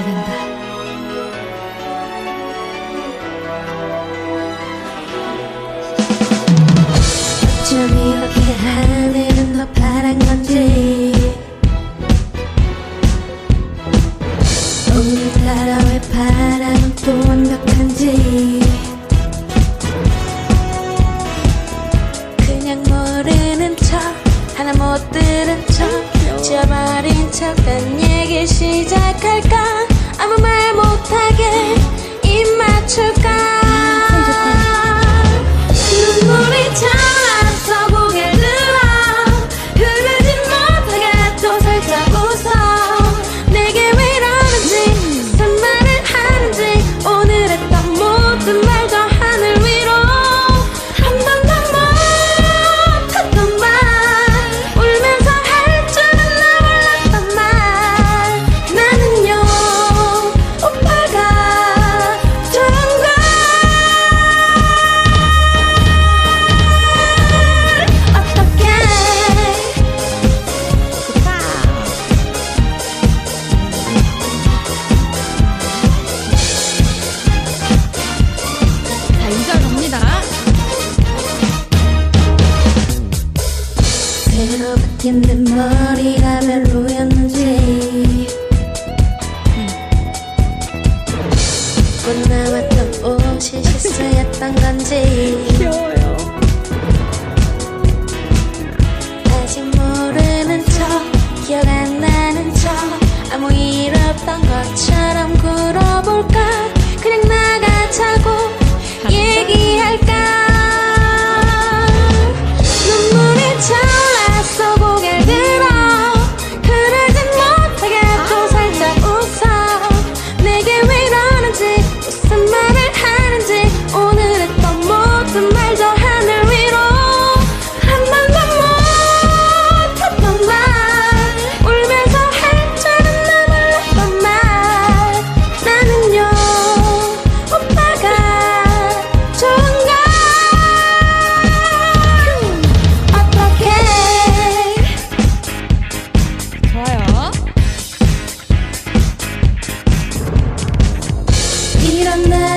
기대된다. 어쩜 이렇게 하늘은 더 파란 건지 모른 척 잊어버린 척 딴 얘기 시작할까? 아무 말 못하게. 느낌 내 머리가 별로였는지. 입고 나왔던 옷이 실수였던 건지. 귀여워요. and